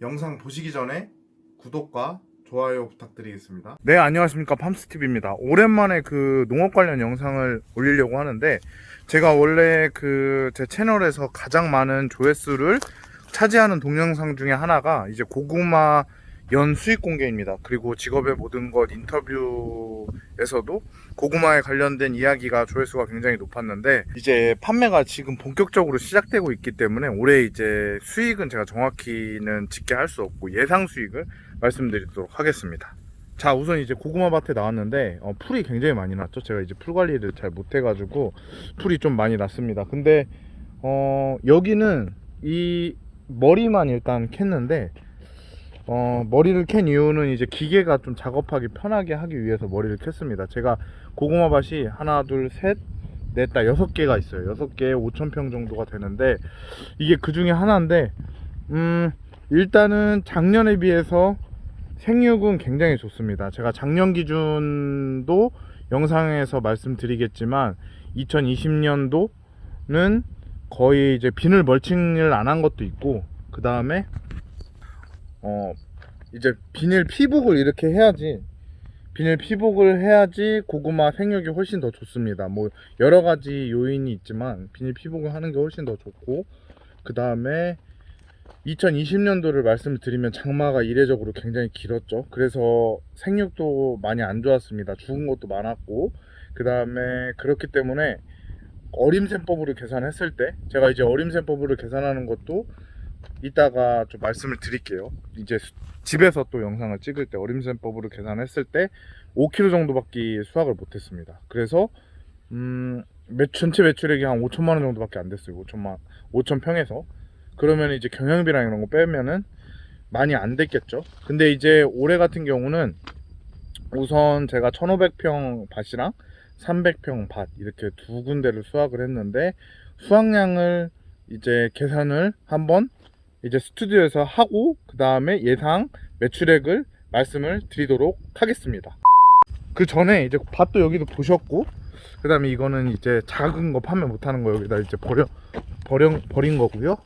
영상 보시기 전에 구독과 좋아요 부탁드리겠습니다. 네, 안녕하십니까. 팜스TV입니다. 오랜만에 그 농업 관련 영상을 올리려고 하는데, 제가 원래 그 제 채널에서 가장 많은 조회수를 차지하는 동영상 중에 하나가 이제 고구마 연 수익 공개입니다. 그리고 직업의 모든 것 인터뷰에서도 고구마에 관련된 이야기가 조회수가 굉장히 높았는데 이제 판매가 지금 본격적으로 시작되고 있기 때문에 올해 이제 수익은 제가 정확히는 짓게 할 수 없고 예상 수익을 말씀드리도록 하겠습니다. 자 우선 이제 고구마 밭에 나왔는데 어, 풀이 굉장히 많이 났죠. 제가 이제 풀 관리를 잘 못해가지고 풀이 좀 많이 났습니다. 근데 어, 여기는 이 머리만 일단 캤는데 어, 머리를 캔 이유는 이제 기계가 좀 작업하기 편하게 하기 위해서 머리를 캤습니다. 제가 고구마 밭이 하나, 둘, 셋, 넷, 다 여섯 개가 있어요. 여섯 개에 5천 평 정도가 되는데 이게 그 중에 하나인데 음, 일단은 작년에 비해서 생육은 굉장히 좋습니다. 제가 작년 기준도 영상에서 말씀드리겠지만 2020년도는 거의 이제 비늘 멀칭을 안 한 것도 있고 그 다음에 어 이제 비닐 피복을 이렇게 해야지 비닐 피복을 해야지 고구마 생육이 훨씬 더 좋습니다. 뭐 여러 가지 요인이 있지만 비닐 피복을 하는 게 훨씬 더 좋고 그 다음에 2020년도를 말씀드리면 장마가 이례적으로 굉장히 길었죠. 그래서 생육도 많이 안 좋았습니다. 죽은 것도 많았고 그 다음에 그렇기 때문에 어림셈법으로 계산했을 때 제가 이제 어림셈법으로 계산하는 것도 이따가 좀 말씀을 드릴게요. 이제 수- 집에서 또 영상을 찍을 때 어림셈법으로 계산했을 때 5kg 정도밖에 수확을 못했습니다. 그래서 음, 매, 전체 매출액이 한 5천만 원 정도밖에 안 됐어요. 5천만 5천 평에서 그러면 이제 경영비랑 이런 거 빼면은 많이 안 됐겠죠. 근데 이제 올해 같은 경우는 우선 제가 1,500평 밭이랑 300평 밭 이렇게 두 군데를 수확을 했는데 수확량을 이제 계산을 한번 이제 스튜디오에서 하고 그 다음에 예상 매출액을 말씀을 드리도록 하겠습니다. 그 전에 이제 밭도 여기도 보셨고 그 다음에 이거는 이제 작은 거 판매 못하는 거 여기다 이제 버려 버려 버린 거고요.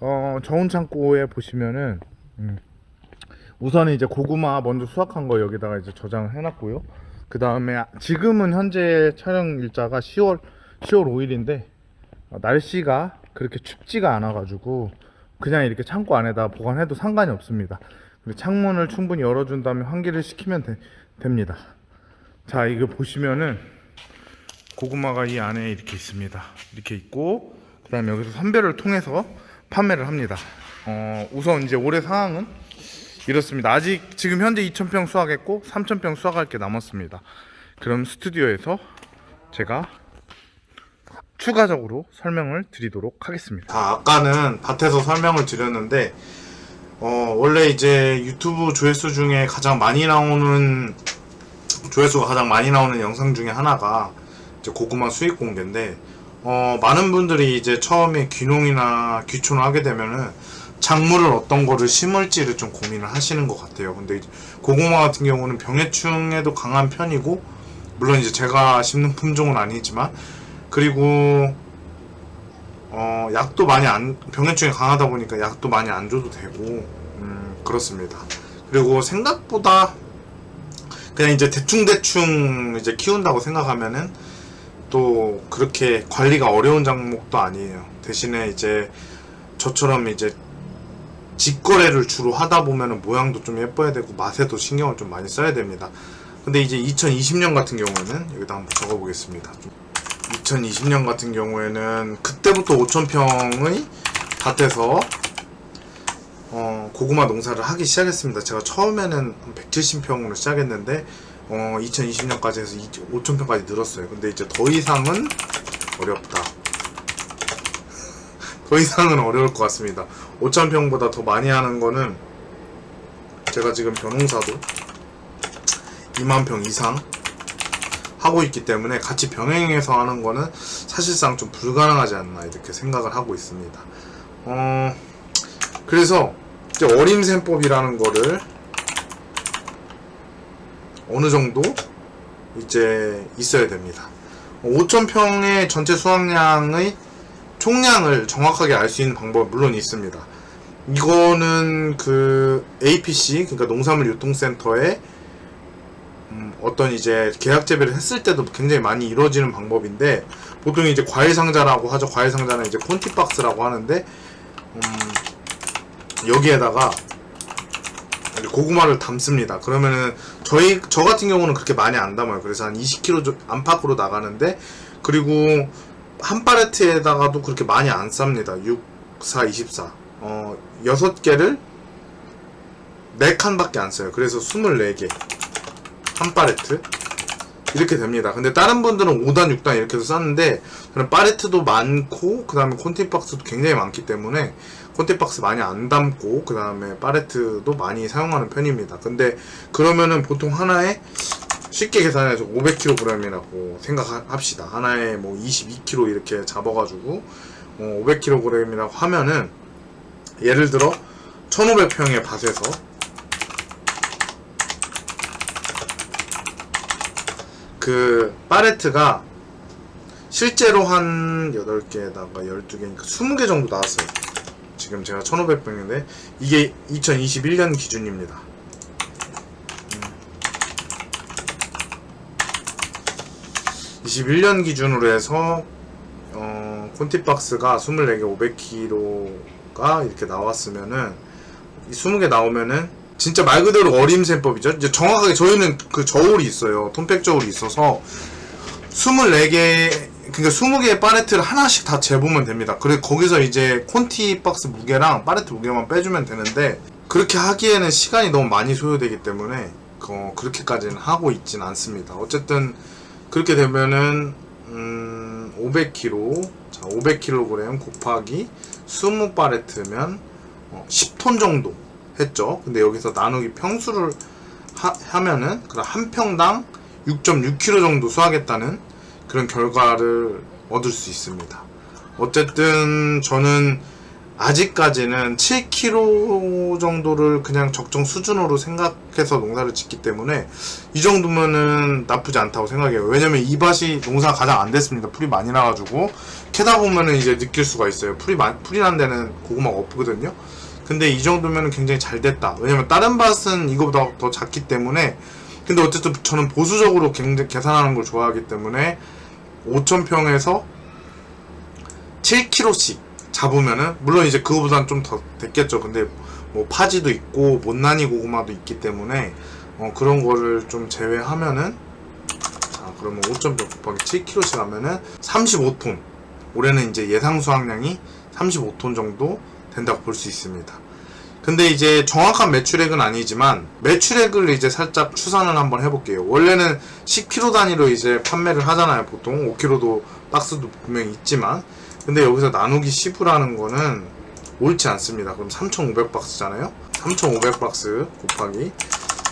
어 저온 창고에 보시면은 음, 우선 이제 고구마 먼저 수확한 거 여기다가 이제 저장을 해놨고요. 그 다음에 지금은 현재 촬영 일자가 10월 10월 5일인데 어, 날씨가 그렇게 춥지가 않아 가지고 그냥 이렇게 창고 안에다 보관해도 상관이 없습니다. 그리고 창문을 충분히 열어준 다음에 환기를 시키면 되- 됩니다. 자, 이거 보시면은 고구마가 이 안에 이렇게 있습니다. 이렇게 있고 그 다음에 여기서 선별을 통해서 판매를 합니다. 어, 우선 이제 올해 상황은 이렇습니다. 아직 지금 현재 2,000평 수확했고 3,000평 수확할 게 남았습니다. 그럼 스튜디오에서 제가 추가적으로 설명을 드리도록 하겠습니다. 자, 아까는 밭에서 설명을 드렸는데 어, 원래 이제 유튜브 조회수 중에 가장 많이 나오는 조회수가 가장 많이 나오는 영상 중에 하나가 이제 고구마 수익 공개인데 어, 많은 분들이 이제 처음에 귀농이나 귀촌을 하게 되면은 작물을 어떤 거를 심을지를 좀 고민을 하시는 것 같아요. 근데 고구마 같은 경우는 병해충에도 강한 편이고 물론 이제 제가 심는 품종은 아니지만 그리고 어, 약도 많이 안 병해충이 강하다 보니까 약도 많이 안 줘도 되고 음, 그렇습니다. 그리고 생각보다 그냥 이제 대충 대충 이제 키운다고 생각하면은 또 그렇게 관리가 어려운 작목도 아니에요. 대신에 이제 저처럼 이제 직거래를 주로 하다 보면은 모양도 좀 예뻐야 되고 맛에도 신경을 좀 많이 써야 됩니다. 근데 이제 2020년 같은 경우에는 여기다 한번 적어보겠습니다. 2020년 같은 경우에는 그때부터 5,000평의 밭에서 어, 고구마 농사를 하기 시작했습니다. 제가 처음에는 170평으로 시작했는데 어, 2020년까지 해서 5,000평까지 늘었어요. 근데 이제 더 이상은 어렵다. 더 이상은 어려울 것 같습니다. 5,000평보다 더 많이 하는 거는 제가 지금 벼농사도 2만 평 이상 하고 있기 때문에 같이 병행해서 하는 거는 사실상 좀 불가능하지 않나 이렇게 생각을 하고 있습니다. 어, 그래서 이제 어림셈법이라는 거를 어느 정도 이제 있어야 됩니다. 5,000평의 전체 수확량의 총량을 정확하게 알 수 있는 방법은 물론 있습니다. 이거는 그 APC 그러니까 농산물 유통센터에 음, 어떤 이제 계약 재배를 했을 때도 굉장히 많이 이루어지는 방법인데 보통 이제 과일 상자라고 하죠. 과일 상자는 이제 콘티 박스라고 하는데 음, 여기에다가 고구마를 담습니다. 그러면은 저희 저 같은 경우는 그렇게 많이 안 담아요. 그래서 한 20kg 저- 안팎으로 나가는데 그리고 한 팔레트에다가도 그렇게 많이 안 쌉니다. 6, 4, 24. 어, 6개를 4칸밖에 안 써요. 그래서 24개. 한 팔레트. 이렇게 됩니다. 근데 다른 분들은 5단, 6단 이렇게 해서 쌌는데 저는 팔레트도 많고 그 다음에 콘티박스도 굉장히 많기 때문에 콘티박스 많이 안 담고 그 다음에 팔레트도 많이 사용하는 편입니다. 근데 그러면은 보통 하나에 쉽게 계산해서 500kg이라고 생각합시다. 하나에 뭐 22kg 이렇게 잡아가지고 어, 500kg이라고 하면은 예를 들어 1500평의 밭에서 그 팔레트가 실제로 한 8개에다가 12개니까 20개 정도 나왔어요. 지금 제가 1500평인데 이게 2021년 기준입니다. 21년 기준으로 해서 어, 콘티박스가 24개 500kg가 이렇게 나왔으면은 이 20개 나오면은 진짜 말 그대로 어림셈법이죠. 이제 정확하게 저희는 그 저울이 있어요. 톰팩 저울이 있어서 24개 그러니까 20개의 팔레트를 하나씩 다 재보면 됩니다. 그래 거기서 이제 콘티 박스 무게랑 팔레트 무게만 빼주면 되는데 그렇게 하기에는 시간이 너무 많이 소요되기 때문에 어, 그렇게까지는 하고 있진 않습니다. 어쨌든 그렇게 되면은 음, 500kg 자 500kg 곱하기 20 팔레트면 어, 10톤 정도 했죠. 근데 여기서 나누기 평수를 하, 면은 한 평당 6.6kg 정도 수하겠다는 그런 결과를 얻을 수 있습니다. 어쨌든 저는 아직까지는 7kg 정도를 그냥 적정 수준으로 생각해서 농사를 짓기 때문에 이 정도면은 나쁘지 않다고 생각해요. 왜냐면 이 밭이 농사가 가장 안 됐습니다. 풀이 많이 나가지고 캐다 보면은 이제 느낄 수가 있어요. 풀이 많, 풀이 난 데는 고구마가 없거든요. 근데 이 정도면 굉장히 잘 됐다. 왜냐면 다른 밭은 이거보다 더 작기 때문에 근데 어쨌든 저는 보수적으로 굉장히 계산하는 걸 좋아하기 때문에 5,000평에서 7kg씩 잡으면은 물론 이제 그거보다는 좀더 됐겠죠. 근데 뭐 파지도 있고 못난이 고구마도 있기 때문에 어, 그런 거를 좀 제외하면은 자 그러면 5.0 곱하기 7kg씩 하면은 35톤 올해는 이제 예상 수확량이 35톤 정도 된다고 볼 수 있습니다. 근데 이제 정확한 매출액은 아니지만 매출액을 이제 살짝 추산을 한번 해볼게요. 원래는 10kg 단위로 이제 판매를 하잖아요. 보통 5kg도 박스도 분명히 있지만 근데 여기서 나누기 10이라는 거는 옳지 않습니다. 그럼 3,500박스잖아요. 3,500박스 곱하기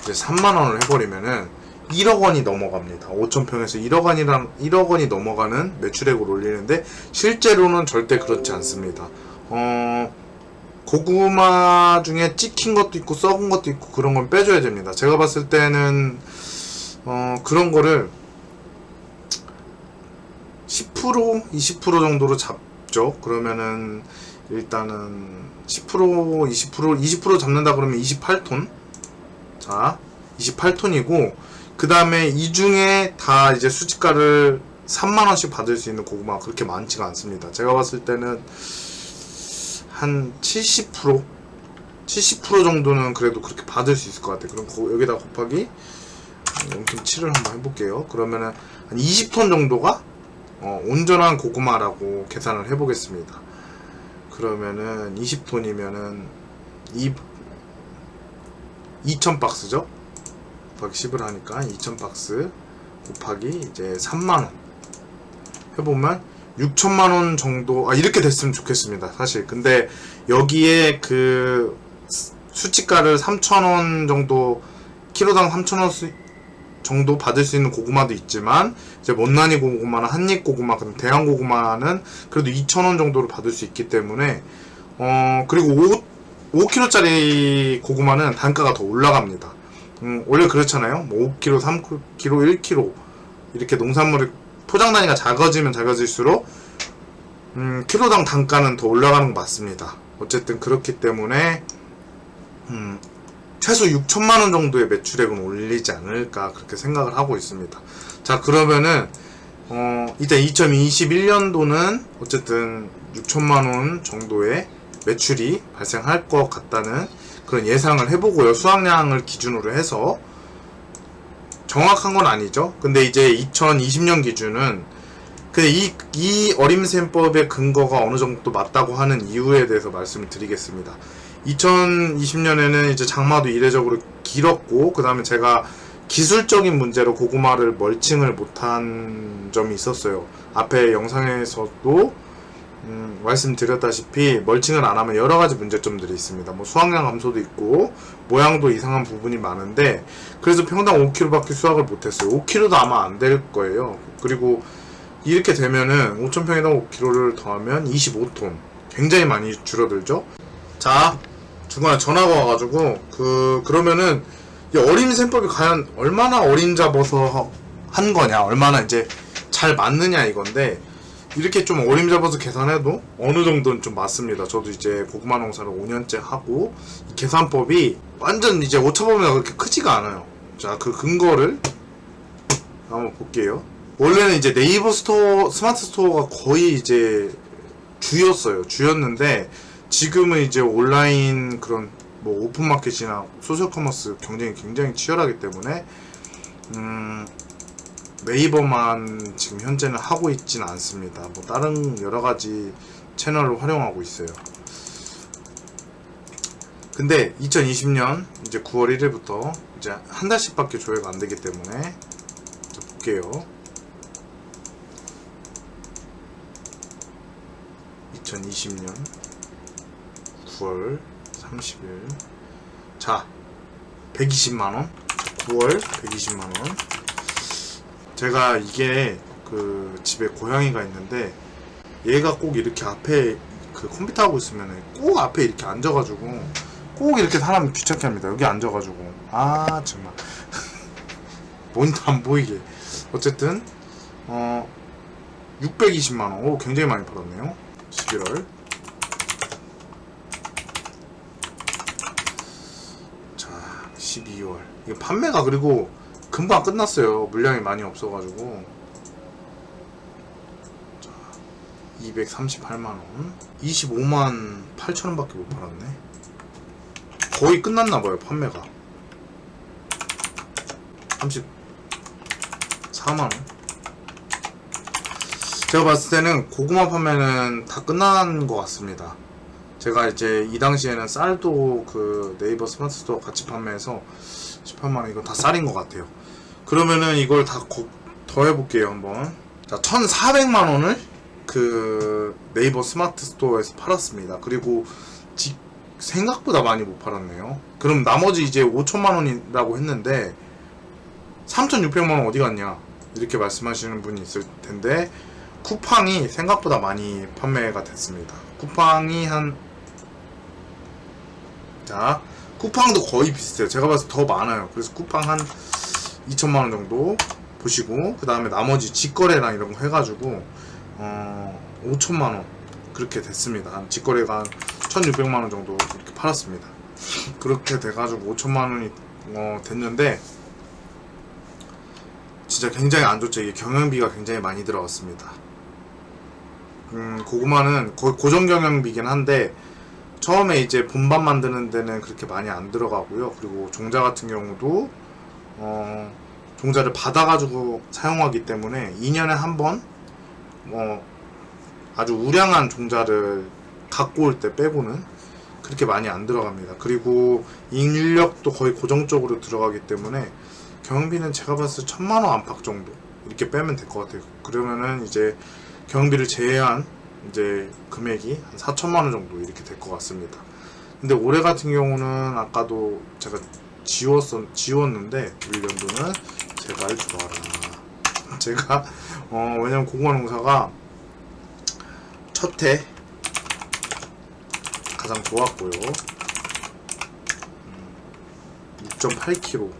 이제 3만 원을 해버리면은 1억 원이 넘어갑니다. 5,000평에서 1억 원이란 1억 원이 넘어가는 매출액을 올리는데 실제로는 절대 그렇지 않습니다. 어 고구마 중에 찍힌 것도 있고 썩은 것도 있고 그런 건 빼줘야 됩니다. 제가 봤을 때는 어 그런 거를 10% 20% 정도로 잡죠. 그러면은 일단은 10% 20% 20% 잡는다 그러면 28톤. 자, 28톤이고 그 다음에 이 중에 다 이제 수치가를 3만 원씩 받을 수 있는 고구마가 그렇게 많지가 않습니다. 제가 봤을 때는 한 70% 70% 정도는 그래도 그렇게 받을 수 있을 것 같아요. 그럼 거- 여기다 곱하기 0.7을 한번 해볼게요. 그러면은 한 20톤 정도가 어, 온전한 고구마라고 계산을 해보겠습니다. 그러면은 20톤이면은 2 2000박스죠? 곱하기 10을 하니까 2000박스 곱하기 이제 3만원 해보면 6천만 원 정도 아 이렇게 됐으면 좋겠습니다 사실 근데 여기에 그 수- 수치가를 3천 원 정도 키로당 3천 원 수- 정도 받을 수 있는 고구마도 있지만 이제 못난이 고구마나 한입 고구마 그럼 대왕 고구마는 그래도 2천 원 정도로 받을 수 있기 때문에 어 그리고 5 5kg짜리 고구마는 단가가 더 올라갑니다. 음, 원래 그렇잖아요. 뭐 5kg, 3kg, 1kg 이렇게 농산물의 포장 단위가 작아지면 작아질수록 음, 키로당 단가는 더 올라가는 거 맞습니다. 어쨌든 그렇기 때문에 음, 최소 6천만 원 정도의 매출액은 올리지 않을까 그렇게 생각을 하고 있습니다. 자 그러면은 어, 일단 2021년도는 어쨌든 6천만 원 정도의 매출이 발생할 것 같다는 그런 예상을 해보고요. 수확량을 기준으로 해서 정확한 건 아니죠. 근데 이제 2020년 기준은 근데 이, 이 어림셈법의 근거가 어느 정도 맞다고 하는 이유에 대해서 말씀을 드리겠습니다. 2020년에는 이제 장마도 이례적으로 길었고, 그 다음에 제가 기술적인 문제로 고구마를 멀칭을 못한 점이 있었어요. 앞에 영상에서도 음, 말씀드렸다시피 멀칭을 안 하면 여러 가지 문제점들이 있습니다. 뭐 수확량 감소도 있고 모양도 이상한 부분이 많은데 그래서 평당 5kg밖에 수확을 못했어요. 5kg도 아마 안 될 거예요. 그리고 이렇게 되면은 5,000평에다 5kg를 더하면 25톤. 굉장히 많이 줄어들죠? 자, 중간에 전화가 와가지고, 그, 그러면은, 이 어린 셈법이 과연 얼마나 어린 잡아서 한 거냐, 얼마나 이제 잘 맞느냐 이건데, 이렇게 좀 어림 잡아서 계산해도 어느 정도는 좀 맞습니다. 저도 이제 고구마 농사를 5년째 하고, 이 계산법이 완전 이제 오차범위가 그렇게 크지가 않아요. 자, 그 근거를 한번 볼게요. 원래는 이제 네이버 스토어, 스마트 스토어가 거의 이제 주였어요. 주였는데 지금은 이제 온라인 그런 뭐 오픈마켓이나 소셜 커머스 경쟁이 굉장히 치열하기 때문에 음, 네이버만 지금 현재는 하고 있지는 않습니다. 뭐 다른 여러 가지 채널을 활용하고 있어요. 근데 2020년 이제 9월 1일부터 이제 한 달씩밖에 조회가 안 되기 때문에 자, 볼게요. 2020년 9월 30일 자 120만원 9월 120만원 제가 이게 그 집에 고양이가 있는데 얘가 꼭 이렇게 앞에 그 컴퓨터 하고 있으면 꼭 앞에 이렇게 앉아가지고 꼭 이렇게 사람 귀찮게 합니다. 여기 앉아가지고. 아 정말. 모니터 안 보이게. 어쨌든 어 620만원. 오 굉장히 많이 팔았네요. 11월. 자 12월. 이게 판매가 그리고 금방 끝났어요. 물량이 많이 없어가지고. 자 238만원. 25만 8천원 밖에 못 팔았네. 거의 끝났나봐요 판매가. 34만원. 제가 봤을 때는 고구마 판매는 다 끝난 것 같습니다. 제가 이제 이 당시에는 쌀도 그 네이버 스마트 스토어 같이 판매해서 18만원 이건 다 쌀인 것 같아요. 그러면은 이걸 다 거- 더해볼게요 한번. 자 1,400만원을 그 네이버 스마트 스토어에서 팔았습니다. 그리고 지- 생각보다 많이 못 팔았네요. 그럼 나머지 이제 5천만원이라고 했는데 3,600만원 어디 갔냐 이렇게 말씀하시는 분이 있을 텐데 쿠팡이 생각보다 많이 판매가 됐습니다. 쿠팡이 한, 자, 쿠팡도 거의 비슷해요. 제가 때더 많아요. 그래서 쿠팡 한 2천만원 정도 보시고, 그 다음에 나머지 직거래랑 이런 거 해가지고, 어, 5천만원. 그렇게 됐습니다. 한 직거래가 한 1,600만원 정도 이렇게 팔았습니다. 그렇게 돼가지고 5천만원이 어, 됐는데, 진짜 굉장히 안 좋죠. 이게 경영비가 굉장히 많이 들어갔습니다. 음, 고구마는 거의 고정 경영비긴 한데 처음에 이제 본반 만드는 데는 그렇게 많이 안 들어가고요. 그리고 종자 같은 경우도 어, 종자를 받아가지고 사용하기 때문에 2년에 한 번 뭐 아주 우량한 종자를 갖고 올 때 빼고는 그렇게 많이 안 들어갑니다. 그리고 인력도 거의 고정적으로 들어가기 때문에 경비는 제가 봤을 때 천만 원 안팎 정도 이렇게 빼면 될 것 같아요. 그러면은 이제 경비를 제외한 이제 금액이 한 4천만 원 정도 이렇게 될 것 같습니다. 근데 올해 같은 경우는 아까도 제가 지웠었 지웠는데 1년도는 제발 좋아라. 제가 어 왜냐면 고구마 농사가 첫 해 가장 좋았고요. 6.8kg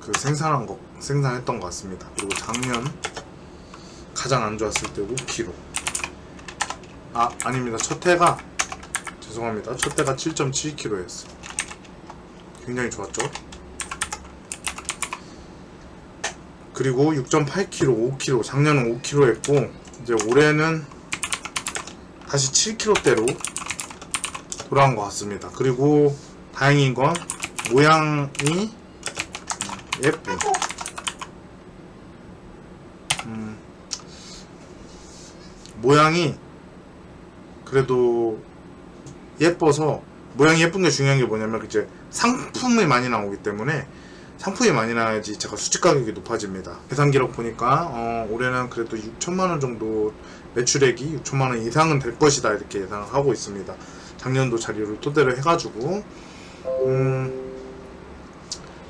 그 생산한 거 생산했던 것 같습니다. 그리고 작년 가장 안 좋았을 때 5kg. 아 아닙니다. 첫 해가 죄송합니다. 첫 대가 7.7kg였어. 굉장히 좋았죠. 그리고 6.8kg, 5kg, 작년은 5kg 했고 이제 올해는 다시 7kg대로 돌아온 것 같습니다. 그리고 다행인 건 모양이 예쁜. 모양이 그래도 예뻐서 모양이 예쁜 게 중요한 게 뭐냐면 이제 상품이 많이 나오기 때문에 상품이 많이 나야지 제가 수직 가격이 높아집니다. 계산 기록 보니까 어, 올해는 그래도 6천만 원 정도 매출액이 6천만 원 이상은 될 것이다 이렇게 예상을 하고 있습니다. 작년도 자료를 토대로 해가지고 음,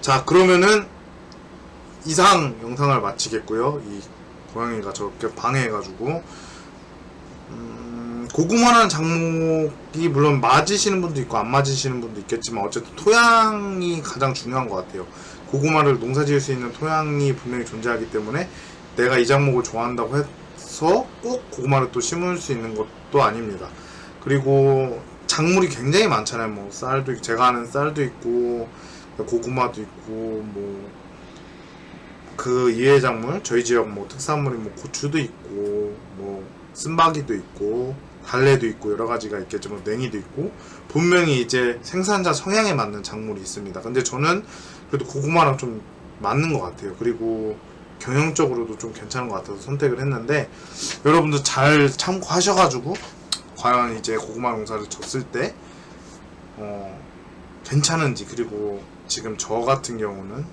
자 그러면은 이상 영상을 마치겠고요. 이 고양이가 저렇게 방해해가지고 음, 고구마라는 작목이 물론 맞으시는 분도 있고 안 맞으시는 분도 있겠지만 어쨌든 토양이 가장 중요한 것 같아요. 고구마를 농사 지을 수 있는 토양이 분명히 존재하기 때문에 내가 이 작목을 좋아한다고 해서 꼭 고구마를 또 심을 수 있는 것도 아닙니다. 그리고 작물이 굉장히 많잖아요. 뭐 쌀도 있- 제가 아는 쌀도 있고 고구마도 있고 뭐 그 이외의 작물 저희 지역 뭐 특산물이 뭐 고추도 있고 뭐 쓴바기도 있고 달래도 있고 여러 가지가 있겠지만 냉이도 있고 분명히 이제 생산자 성향에 맞는 작물이 있습니다. 근데 저는 그래도 고구마랑 좀 맞는 것 같아요. 그리고 경영적으로도 좀 괜찮은 것 같아서 선택을 했는데 여러분도 잘 참고하셔가지고 과연 이제 고구마 농사를 졌을 때 어, 괜찮은지 그리고 지금 저 같은 경우는 어,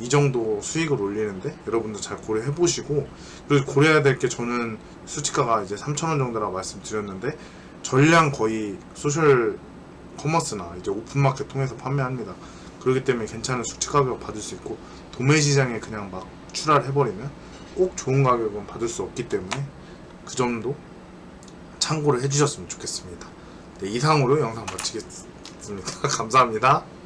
이 정도 수익을 올리는데 여러분도 잘 고려해 보시고 그리고 고려해야 될 게 저는 수치가가 이제 3,000원 정도라고 말씀드렸는데 전량 거의 소셜 커머스나 이제 오픈마켓 통해서 판매합니다. 그렇기 때문에 괜찮은 수치 가격 받을 수 있고 도매 시장에 그냥 막 출하를 해버리면 꼭 좋은 가격은 받을 수 없기 때문에 그 점도 참고를 해주셨으면 좋겠습니다. 네, 이상으로 영상 마치겠습니다. 감사합니다.